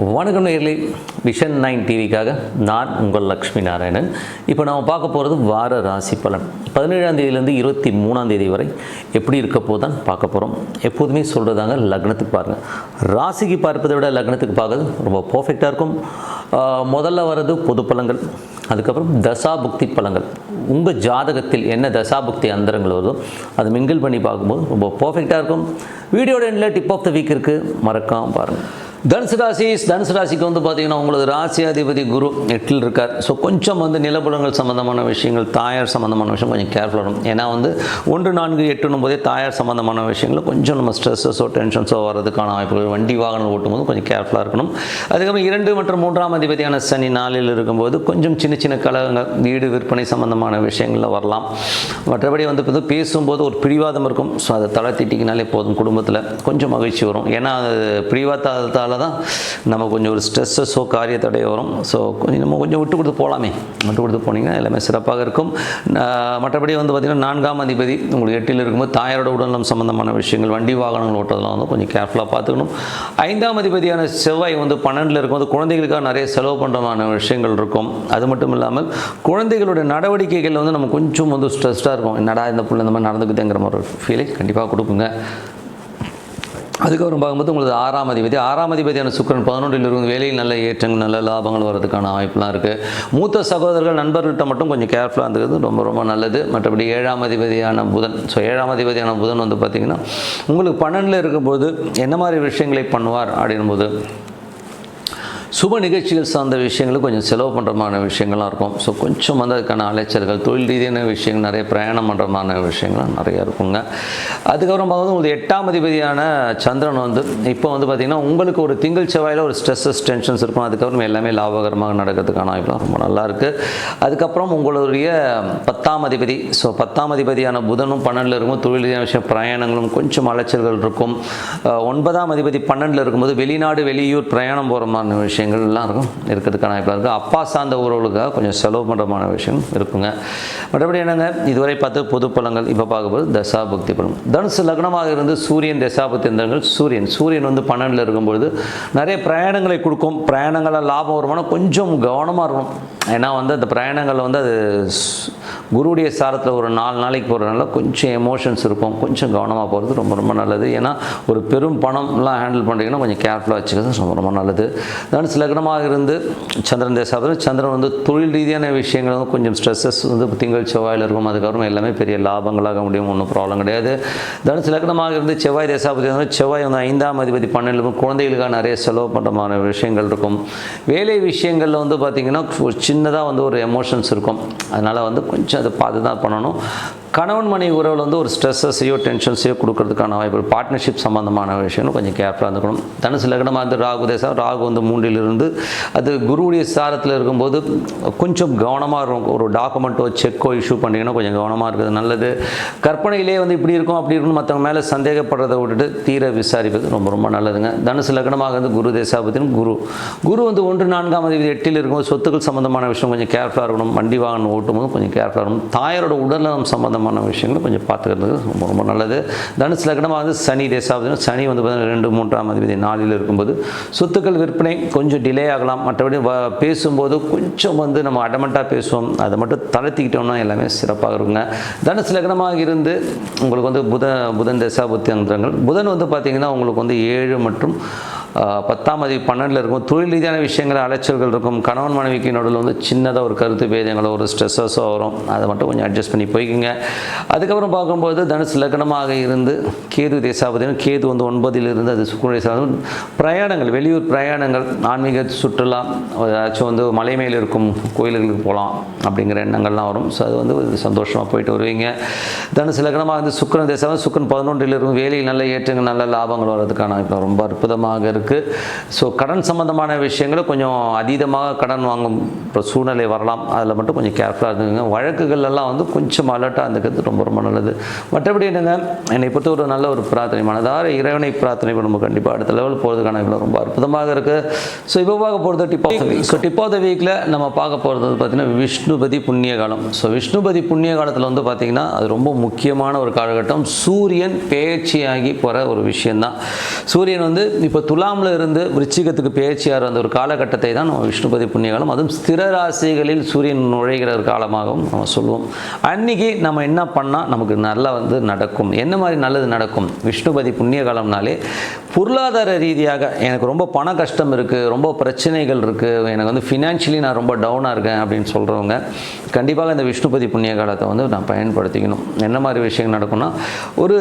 வணக்கம் nearly vision nine டிவிக்காக நான் உங்கள் லக்ஷ்மி நாராயணன். இப்போ நம்ம பார்க்க போகிறது வார ராசி பலன். பதினேழாம் தேதியிலேருந்து இருபத்தி மூணாம் தேதி வரை எப்படி இருக்க போதான் பார்க்க போகிறோம் எப்போதுமே சொல்கிறதாங்க லக்னத்துக்கு பாருங்கள் ராசிக்கு பார்ப்பதை விட லக்னத்துக்கு பார்க்கறது ரொம்ப பர்ஃபெக்டாக இருக்கும். முதல்ல வர்றது பொது பலங்கள் அதுக்கப்புறம் தசாபுக்தி பலங்கள் உங்கள் ஜாதகத்தில் என்ன தசாபுக்தி அந்தரங்கள் வருதோ அதை மிங்கிள் பண்ணி பார்க்கும்போது ரொம்ப பர்ஃபெக்டாக இருக்கும். வீடியோட எண்டில் டிப் ஆஃப் த வீக் இருக்குது மறக்காமல் பாருங்கள் தனுசு ராசி தனுசு ராசிக்கு வந்து பார்த்தீங்கன்னா உங்களது ராசியாதிபதி குரு எட்டில் இருக்கார். ஸோ கொஞ்சம் வந்து நிலபுலங்கள் சம்மந்தமான விஷயங்கள் தாயார் சம்மந்தமான விஷயம் கொஞ்சம் கேர்ஃபுல்லாக இருக்கும் ஏன்னா வந்து ஒன்று நான்கு எட்டுனும் போதே தாயார் சம்மந்தமான விஷயங்கள் கொஞ்சம் நம்ம ஸ்ட்ரெஸ்ஸஸோ டென்ஷன்ஸோ வர்றதுக்கான வாய்ப்புகள் வண்டி வாகனம் ஓட்டும்போது கொஞ்சம் கேர்ஃபுல்லாக இருக்கணும். அதுக்கப்புறம் இரண்டு மற்றும் மூன்றாம் அதிபதியான சனி நாளில் இருக்கும்போது கொஞ்சம் சின்ன சின்ன கலகங்கள் வீடு விற்பனை சம்மந்தமான விஷயங்களில் வரலாம். மற்றபடி வந்து இப்போ பேசும்போது ஒரு பிடிவாதம் இருக்கும். ஸோ அதை தலை திட்டிக்கினாலே போதும் குடும்பத்தில். கொஞ்சம் மகிழ்ச்சி வரும். ஏன்னா அது பிடிவாதத்தால் தான் நம்ம கொஞ்சம் ஒரு ஸ்ட்ரெஸ்ஸஸோ காரியத்தடைய வரும். ஸோ கொஞ்சம் நம்ம கொஞ்சம் விட்டு கொடுத்து போகலாமே விட்டு கொடுத்து போனீங்கன்னா எல்லாமே சிறப்பாக இருக்கும். மற்றபடி வந்து பார்த்திங்கன்னா நான்காம் அதிபதி உங்களுக்கு எட்டில் இருக்கும்போது தாயாரோட உடல்நலம் சம்மந்தமான விஷயங்கள் வண்டி வாகனங்கள் ஓட்டுறதுலாம் வந்து கொஞ்சம் கேர்ஃபுல்லாக பார்த்துக்கணும். ஐந்தாம் அதிபதியான செவ்வாய் வந்து பன்னெண்டில் இருக்கும்போது குழந்தைகளுக்காக நிறைய செலவு பண்ணுறமான விஷயங்கள் இருக்கும். அது மட்டும் இல்லாமல் குழந்தைகளுடைய நடவடிக்கைகள் வந்து நம்ம கொஞ்சம் வந்து ஸ்ட்ரெஸ்டாக இருக்கும் என்னடா இந்த புள்ள இந்த மாதிரி நடந்துக்குதுங்கிற மாதிரி ஒரு ஃபீலிங் கண்டிப்பாக கொடுக்குங்க. அதுக்கப்புறம் பார்க்கும்போது உங்களுக்கு ஆறாம் அதிபதி ஆறாம் அதிபதியான சுக்கரன் பதினொன்றில் இருக்கும் வேலையில் நல்ல ஏற்றங்கள் நல்ல லாபங்கள் வர்றதுக்கான வாய்ப்புலாம் இருக்குது மூத்த சகோதரர்கள் நண்பர்கள்ட்ட மட்டும் கொஞ்சம் கேர்ஃபுல்லாக இருந்துக்கிறது ரொம்ப ரொம்ப நல்லது. மற்றபடி ஏழாம் அதிபதியான புதன் ஸோ ஏழாம் அதிபதியான புதன் வந்து பார்த்திங்கன்னா உங்களுக்கு பன்னெண்டில் இருக்கும்போது என்ன மாதிரி விஷயங்களை பண்ணுவார் அப்படின்போது சுப நிகழ்ச்சிகள் சார்ந்த விஷயங்களும் கொஞ்சம் செலவு பண்ணுறமான விஷயங்கள்லாம் இருக்கும். ஸோ கொஞ்சம் வந்து அதுக்கான அலைச்சல்கள் தொழில் ரீதியான விஷயங்கள் நிறைய பிரயாணம் பண்ணுறமான விஷயங்கள்லாம் நிறைய இருக்குங்க. அதுக்கப்புறம் பார்க்கும்போது உங்களுக்கு எட்டாம் அதிபதியான சந்திரன் வந்து இப்போ வந்து பார்த்திங்கன்னா உங்களுக்கு ஒரு திங்கள் செவ்வாயில் ஒரு ஸ்ட்ரெஸ்ஸஸ் டென்ஷன்ஸ் இருக்கும். அதுக்கப்புறம் எல்லாமே லாபகரமாக நடக்கிறதுக்கான வாய்ப்புலாம் ரொம்ப நல்லாயிருக்கு அதுக்கப்புறம் உங்களுடைய பத்தாம் அதிபதி ஸோ பத்தாம் அதிபதியான புதனும் பன்னெண்டில் இருக்கும். தொழில் ரீதியான விஷயம் பிரயாணங்களும் கொஞ்சம் அலைச்சல்கள் இருக்கும். ஒன்பதாம் அதிபதி பன்னெண்டில் இருக்கும்போது வெளிநாடு வெளியூர் பிரயாணம் போகிற மாதிரி விஷயங்கள்லாம் இருக்கும் இருக்கிறதுக்கான வாய்ப்பாக இருக்குது அப்பா சார்ந்த உறவுகளுக்காக கொஞ்சம் செலவு பண்ணுறமான விஷயம் இருக்குங்க. மற்றபடி என்னங்க? இதுவரை பார்த்து பொது பலங்கள் இப்போ பார்க்கும்போது தசாபக்தி பலம் தனுசு லக்னமாக இருந்து சூரியன் தசாபக்தி இருந்தவர்கள் சூரியன் சூரியன் வந்து பன்னெண்டில் இருக்கும்பொழுது நிறைய பிரயாணங்களை கொடுக்கும். பிரயாணங்களில் லாபம் வருமானம் கொஞ்சம் கவனமாக இருக்கணும். ஏன்னா வந்து அந்த பிரயாணங்கள் வந்து அது குருடைய சாரத்தில் ஒரு நாலு நாளைக்கு போகிறதுனால கொஞ்சம் எமோஷன்ஸ் இருக்கும். கொஞ்சம் கவனமாக போகிறது ரொம்ப ரொம்ப நல்லது. ஏன்னா ஒரு பெரும் பணம்லாம் ஹேண்டில் பண்ணுறீங்கன்னா கொஞ்சம் கேர்ஃபுல்லாக வச்சுக்கிறது ரொம்ப ரொம்ப நல்லது. அதனால் லக்னமாக இருந்து சந்திரன் தேசாபதி சந்திரன் வந்து தொழில் ரீதியான விஷயங்கள் வந்து கொஞ்சம் ஸ்ட்ரெஸ்ஸஸ் வந்து திங்கள் செவ்வாயில் இருக்கும். அதுக்கப்புறம் எல்லாமே பெரிய லாபங்களாக முடியும். ஒன்றும் ப்ராப்ளம் கிடையாது. தனுசு லக்னமாக இருந்து செவ்வாய் தேசாபதி வந்து செவ்வாய் வந்து ஐந்தாம் அதிபதி பன்னெண்டு குழந்தைகளுக்காக நிறைய செலவு பண்ணுறமான விஷயங்கள் இருக்கும். வேலை விஷயங்களில் வந்து பார்த்திங்கன்னா சின்னதாக வந்து ஒரு எமோஷன்ஸ் இருக்கும். அதனால் வந்து கொஞ்சம் அதை பார்த்து தான் பண்ணணும். கணவன் மனைவி உறவில் வந்து ஒரு ஸ்ட்ரெஸ்ஸையோ டென்ஷன்ஸையோ கொடுக்கறதுக்கான வாய்ப்பு பார்ட்னர்ஷிப் சம்மந்தமான விஷயங்களும் கொஞ்சம் கேர்ஃபுல்லாக இருந்துக்கணும். தனுசு லக்னமாக இருந்து ராகு தேசம் ராகு வந்து மூன்றிலிருந்து அது குருவுடைய சாரத்தில் இருக்கும்போது கொஞ்சம் கவனமாக இருக்கும். ஒரு டாக்குமெண்ட்டோ செக்கோ இஷ்யூ பண்ணிங்கன்னா கொஞ்சம் கவனமாக இருக்கிறது நல்லது. கற்பனையிலே வந்து இப்படி இருக்கும் அப்படி இருக்கும்னு மற்றவங்க மேலே சந்தேகப்படுறதை விட்டுட்டு தீர விசாரிப்பது ரொம்ப ரொம்ப நல்லதுங்க. தனுசு லக்னமாக இருந்து குரு தேசாபத்தினும் குரு. குரு வந்து ஒன்று நான்காம் தேதி எட்டில் இருக்கும்போது சொத்துக்கள் சம்மந்தமான விஷயம் கொஞ்சம் கேர்ஃபுல்லாக இருக்கணும். வண்டி வாகனம் ஓட்டும் போது கொஞ்சம் கேர்ஃபுல்லாக இருக்கணும். தாயாரோட உடல்நலம் சம்மந்தமான விஷயங்களை கொஞ்சம் பார்த்துக்கிறது ரொம்ப ரொம்ப நல்லது. தனுசு லக்னமாக வந்து சனி தேசாபதினும் சனி வந்து பார்த்தீங்கன்னா ரெண்டு மூன்றாம் அதிபதி நாளில் இருக்கும்போது சொத்துக்கள் விற்பனை கொஞ்சம் டிலே ஆகலாம். மற்றபடி பேசும்போது கொஞ்சம் வந்து நம்ம அடமெண்ட்டாக பேசுவோம். அதை மட்டும் தளர்த்திக்கிட்டோம்னா எல்லாமே சிறப்பாக இருக்குங்க. தனுசு லக்னமாக இருந்து உங்களுக்கு வந்து புத புதன் தசாபுத்தி அந்தரங்கள் புதன் வந்து பார்த்திங்கன்னா உங்களுக்கு வந்து ஏழு மற்றும் பத்தாம் அதிபதி பன்னெண்டில் இருக்கும். தொழில் ரீதியான விஷயங்கள் அலைச்சல்கள் இருக்கும். கணவன் மனைவிக்கு நடுவில் வந்து சின்னதாக ஒரு கருத்து பேதங்களோ ஒரு ஸ்ட்ரெஸ்ஸஸோ வரும். அதை மட்டும் கொஞ்சம் அட்ஜஸ்ட் பண்ணி போய்க்குங்க. அதுக்கப்புறம் பார்க்கும்போது தனுசு லக்னமாக இருந்து கேது தேசாபதினம் கேது வந்து ஒன்பதில் இருந்து அது சுக்குனுடைய பிரயாணங்கள் வெளியூர் பிரயாணங்கள் ஆன்மீக சுற்றுலா ஏதாச்சும் வந்து மலை மேல் இருக்கும் கோயில்களுக்கு போகலாம் அப்படிங்கிற எண்ணங்கள்லாம் வரும். ஸோ அது வந்து ஒரு சந்தோஷமாக போயிட்டு வருவீங்க. தனுசு லக்னமாக இருந்து சுக்கரன் தேசாபதி சுக்கரன் பதினொன்றில் இருக்கும் வேலையில் நல்ல ஏற்றங்கள் நல்ல லாபங்கள் வர்றதுக்கான இப்போ ரொம்ப அற்புதமாக இருக்குது ஸோ கடன் சம்மந்தமான விஷயங்களை கொஞ்சம் அதீதமாக கடன் வாங்கும் சூழ்நிலை வரலாம். அதில் மட்டும் கொஞ்சம் கேர்ஃபுல்லாக இருந்துங்க வழக்குகள் எல்லாம் வந்து கொஞ்சம் அலர்ட்டாக இருந்துக்கிறது ரொம்ப ரொம்ப நல்லது. மற்றபடி என்னங்க? என்னை பொறுத்த ஒரு நல்ல ஒரு பிரார்த்தனை. மனதார இறைவனை பிரார்த்தனை பண்ணும்போது கண்டிப்பாக அடுத்த லெவல் போகிறதுக்கான இவ்வளோ ரொம்ப அற்புதமாக இருக்குது ஸோ இப்போ பார்க்க போகிறது tip of the week so tip of the வீக்கில் நம்ம பார்க்க போகிறது பார்த்திங்கன்னா விஷ்ணுபதி புண்ணிய காலம். ஸோ விஷ்ணுபதி புண்ணிய காலத்தில் வந்து பார்த்திங்கன்னா அது ரொம்ப முக்கியமான ஒரு காலகட்டம். சூரியன் பேச்சியாகி போகிற ஒரு விஷயந்தான் சூரியன் வந்து இப்போ துலாம் துலாமில் இருந்து விருச்சிகத்துக்கு பேச்சியார் அந்த ஒரு காலகட்டத்தை தான் நம்ம விஷ்ணுபதி புண்ணிய காலம் அதுவும் ஸ்திர ராசிகளில் சூரியன் நுழைகிற ஒரு காலமாகவும் நம்ம சொல்லுவோம். அன்னைக்கு நம்ம என்ன பண்ணால் நமக்கு நல்லா வந்து நடக்கும். என்ன மாதிரி நல்லது நடக்கும்? விஷ்ணுபதி புண்ணிய காலம்னாலே பொருளாதார ரீதியாக எனக்கு ரொம்ப பண கஷ்டம் இருக்குது ரொம்ப பிரச்சனைகள் இருக்குது எனக்கு வந்து ஃபினான்ஷியலி நான் ரொம்ப டவுனாக இருக்கேன் அப்படின்னு சொல்கிறவங்க கண்டிப்பாக இந்த விஷ்ணுபதி புண்ணிய காலத்தை வந்து நான் பயன்படுத்திக்கணும். என்ன மாதிரி விஷயங்கள் நடக்கும்னா ஒரு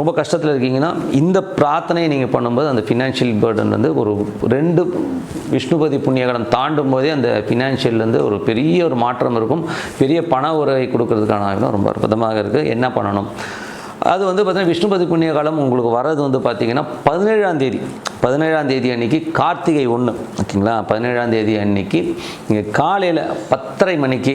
ரொம்ப கஷ்டத்தில் இருக்கீங்கன்னா இந்த பிரார்த்தனையை நீங்கள் பண்ணும்போது அந்த ஃபினான்ஷியல் பேர்டன் வந்து ஒரு ரெண்டு விஷ்ணுபதி புண்ணியகடம் தாண்டும் போதே அந்த ஃபினான்ஷியல்லேருந்து ஒரு பெரிய ஒரு மாற்றம் இருக்கும். பெரிய பண உறவை கொடுக்கறதுக்கான ஆயுதம் ரொம்ப அற்புதமாக இருக்குது என்ன பண்ணணும்? அது வந்து பார்த்திங்கன்னா விஷ்ணுபதி புண்ணிய காலம் உங்களுக்கு வர்றது வந்து பார்த்தீங்கன்னா பதினேழாம் தேதி. பதினேழாம் தேதி அன்னைக்கு கார்த்திகை ஒன்று ஓகேங்களா? பதினேழாம் தேதி அன்னைக்கு இங்கே காலையில் பத்தரை மணிக்கு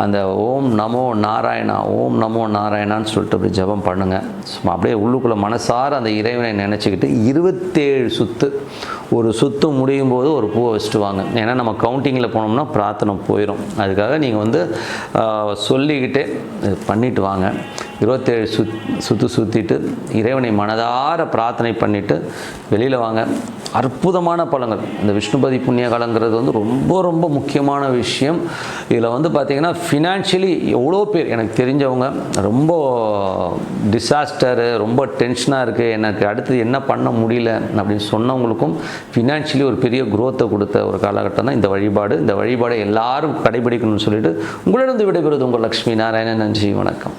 அந்த ஓம் நமோ நாராயணா ஓம் நமோ நாராயணான்னு சொல்லிட்டு அப்படி ஜெபம் பண்ணுங்கள் சும்மா அப்படியே உள்ளுக்குள்ளே மனசார அந்த இறைவனை நினச்சிக்கிட்டு இருபத்தேழு சுத்து. ஒரு சுத்து முடியும் போது ஒரு பூவை வச்சுட்டு வாங்க ஏன்னா நம்ம கவுண்டிங்கில் போனோம்னா பிரார்த்தனை போயிடும் அதுக்காக நீங்கள் வந்து சொல்லிக்கிட்டே பண்ணிட்டு வாங்க. இருபத்தேழு சுத் சுற்று சுற்றிட்டு இறைவனை மனதார பிரார்த்தனை பண்ணிவிட்டு வெளியில் வாங்க. அற்புதமான பலங்கள். இந்த விஷ்ணுபதி புண்ணிய காலங்கிறது வந்து ரொம்ப ரொம்ப முக்கியமான விஷயம். இதில் வந்து பார்த்திங்கன்னா ஃபினான்ஷியலி எவ்வளோ பேர் எனக்கு தெரிஞ்சவங்க ரொம்ப டிசாஸ்டரு ரொம்ப டென்ஷனாக இருக்குது எனக்கு அடுத்தது என்ன பண்ண முடியல அப்படின்னு சொன்னவங்களுக்கும் ஃபினான்ஷியலி ஒரு பெரிய குரோத்தை கொடுத்த ஒரு காலகட்டம் தான் இந்த வழிபாடு. இந்த வழிபாடை எல்லாரும் கடைபிடிக்கணும்னு சொல்லிட்டு உங்களிடம் விடைபெறுவது உங்கள் லக்ஷ்மி நாராயணன். நன்றி வணக்கம்.